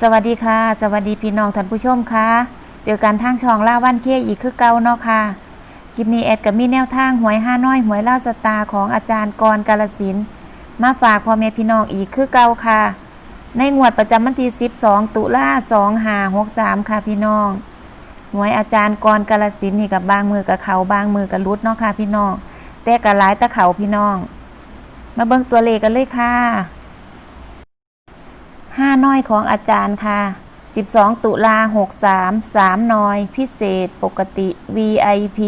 สวัสดีค่ะ สวัสดีพี่น้องท่านผู้ชมค่ะ เจอกันทางช่องล่าวันเคอีกคือเก่าเนาะค่ะ คลิปนี้แอดกับมีแนวทางหวยห้าน้อยหวยล่าสตาของอาจารย์กรกาลสิน มาฝากพ่อแม่พี่น้องอีกคือเก่าค่ะ ในงวดประจำวันที่ 12 ตุลา2 5 6 3 ค่ะพี่น้อง หวยอาจารย์กรกาลสินนี่กับบางมือกับเขาบางมือกับรุดเนาะค่ะพี่น้อง แต่กับหลายตะเขาพี่น้อง มาเบิ่งตัวเลขกันเลยค่ะ ห้าน้อยของอาจารย์ค่ะ 12 ตุลา63 3น้อย พิเศษปกติ VIP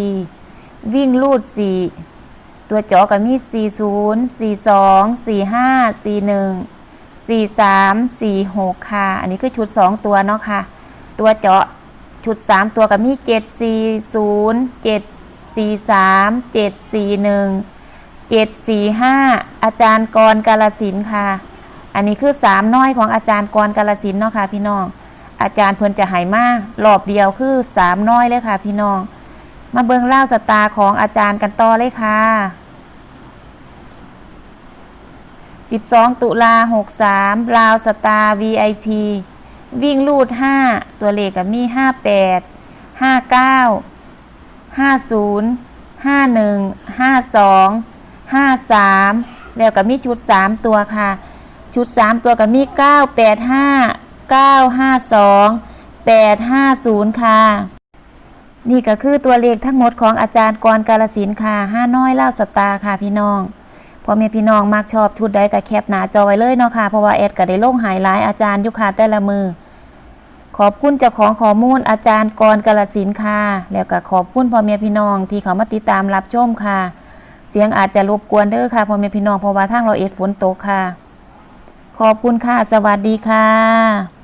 วิ่งลูด 4 ตัวจอกับมี 40 42 45 41 43 46 ค่ะ อันนี้คือชุด 2 ตัวเนาะค่ะ ตัวเจาะชุด 3 ตัวกับมี 740 743 741 745 อาจารย์กรกาลสินค่ะ อันนี้คือสามน้อยของอาจารย์กรกาลสินเนาะค่ะพี่น้อง อาจารย์เพิ่นจะหายมารอบเดียวคือสามน้อยเลยค่ะ พี่น้อง มาเบิ่งเล่าสตาร์ของอาจารย์กันต่อเลยค่ะ 12 ตุลา63ลาวสตาร์ VIP วิ่งลูด 5 ตัวเลขกับมี 58 59 50 51 52 53 แล้วก็มีชุด 3 ตัวค่ะ ชุด 3 ตัวกับมี 985 952 850 ค่ะ นี่ก็คือตัวเลขทั้งหมดของอาจารย์กรกาลสินค่ะห้าน้อยเล่าสตาค่ะพี่น้องพ่อแม่พี่น้องมักชอบชุดใดก็แคปหนาจอไว้เลยเนาะค่ะเพราะว่าแอดก็ได้ลงหายหลายอาจารย์ยุค่ะแต่ละมือขอบคุณเจ้าของข้อมูลอาจารย์กรกาลสินค่ะ แล้วก็ขอบคุณพ่อแม่พี่น้องที่เขามาติดตามรับชมค่ะ เสียงอาจจะรบกวนเด้อค่ะพ่อแม่พี่น้องเพราะว่าทางเราเอ็ดฝนตกค่ะ ขอบคุณค่ะ สวัสดีค่ะ